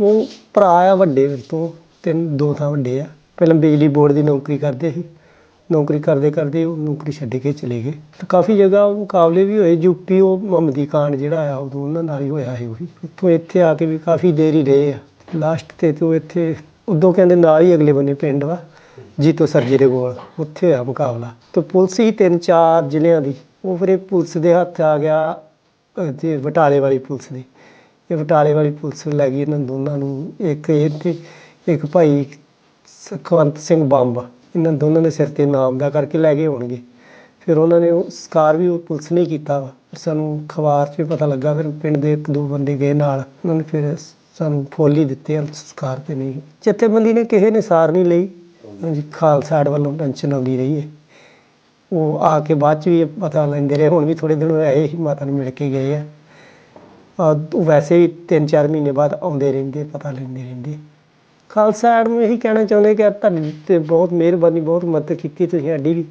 ਉਹ ਭਰਾ ਆ ਵੱਡੇ ਮੇਰੇ ਤੋਂ, ਤਿੰਨ, ਦੋ ਥਾਂ ਵੱਡੇ ਆ। ਪਹਿਲਾਂ ਬਿਜਲੀ ਬੋਰਡ ਦੀ ਨੌਕਰੀ ਕਰਦੇ ਸੀ। ਨੌਕਰੀ ਕਰਦੇ ਕਰਦੇ ਉਹ ਨੌਕਰੀ ਛੱਡ ਕੇ ਚਲੇ ਗਏ। ਅਤੇ ਕਾਫੀ ਜਗ੍ਹਾ ਮੁਕਾਬਲੇ ਵੀ ਹੋਏ। ਯੂਪੀ ਉਹ ਮੁਹੰਮਦੀ ਖਾਨ ਜਿਹੜਾ ਆ, ਉਦੋਂ ਉਹਨਾਂ ਨਾਲ ਹੀ ਹੋਇਆ ਸੀ ਉਹ ਵੀ। ਉੱਥੋਂ ਇੱਥੇ ਆ ਕੇ ਵੀ ਕਾਫੀ ਦੇਰ ਹੀ ਰਹੇ ਆ। ਲਾਸਟ ਤੇ ਤਾਂ ਉਹ ਇੱਥੇ, ਉਦੋਂ ਕਹਿੰਦੇ ਨਾਲ ਹੀ ਅਗਲੇ ਬੰਨੇ ਪਿੰਡ ਵਾ, ਜੀਤੋ ਸਰਜੀ ਦੇ ਕੋਲ। ਉੱਥੇ ਹੋਇਆ ਮੁਕਾਬਲਾ। ਤੇ ਪੁਲਿਸ ਹੀ ਤਿੰਨ ਚਾਰ ਜ਼ਿਲ੍ਹਿਆਂ ਦੀ। ਉਹ ਫਿਰ ਇਹ ਪੁਲਿਸ ਦੇ ਹੱਥ ਆ ਗਿਆ, ਅਹ ਤੇ ਬਟਾਲੇ ਵਾਲੀ ਪੁਲਿਸ ਦੀ। ਇਹ ਬਟਾਲੇ ਵਾਲੀ ਪੁਲਿਸ ਲੈ ਗਈ ਇਹਨਾਂ ਦੋਨਾਂ ਨੂੰ ਇੱਕ ਇਹ ਤੇ ਇੱਕ ਭਾਈ ਸੁਖਵੰਤ ਸਿੰਘ ਬੰਬ, ਇਹਨਾਂ ਦੋਨਾਂ ਦੇ ਸਿਰ ਤੇ ਨਾਮ ਕਰਕੇ ਲੈ ਗਏ ਹੋਣਗੇ। ਫਿਰ ਉਹਨਾਂ ਨੇ ਉਹ ਸਕਾਰ ਵੀ ਉਹ ਪੁਲਿਸ ਨੇ ਕੀਤਾ ਵਾ। ਸਾਨੂੰ ਅਖਬਾਰ 'ਚ ਵੀ ਪਤਾ ਲੱਗਾ, ਫਿਰ ਪਿੰਡ ਦੇ ਇੱਕ ਦੋ ਬੰਦੇ ਗਏ ਨਾਲ, ਉਹਨਾਂ ਨੇ ਫਿਰ ਸਾਨੂੰ ਫੁੱਲ ਹੀ ਦਿੱਤੇ ਆ ਸਕਾਰ ਤੇ ਨਹੀਂ। ਜਥੇਬੰਦੀ ਨੇ ਕਿਸੇ ਨੇ ਸਾਰ ਨਹੀਂ ਲਈ। ਹਾਂਜੀ ਖਾਲਸਾ ਐਡ ਵੱਲੋਂ ਟੈਨਸ਼ਨ ਆਉਂਦੀ ਰਹੀ ਹੈ ਉਹ ਆ ਕੇ ਬਾਅਦ ਚ ਵੀ ਪਤਾ ਲੈਂਦੇ ਰਹੇ, ਹੁਣ ਵੀ ਥੋੜੇ ਦਿਨ ਹੋਏ ਸੀ ਮਾਤਾ ਨੂੰ ਮਿਲ ਕੇ ਗਏ ਆ। ਉਹ ਵੈਸੇ ਵੀ 3-4 ਮਹੀਨੇ ਬਾਅਦ ਆਉਂਦੇ ਰਹਿੰਦੇ, ਪਤਾ ਲੈਂਦੇ ਰਹਿੰਦੇ। ਖਾਲਸਾ ਐਡ ਨੂੰ ਇਹੀ ਕਹਿਣਾ ਚਾਹੁੰਦੇ ਕਿ ਤੁਹਾਡੀ ਤੇ ਬਹੁਤ ਮਿਹਰਬਾਨੀ, ਬਹੁਤ ਮਦਦ ਕੀਤੀ ਤੁਸੀਂ ਸਾਡੀ ਵੀ।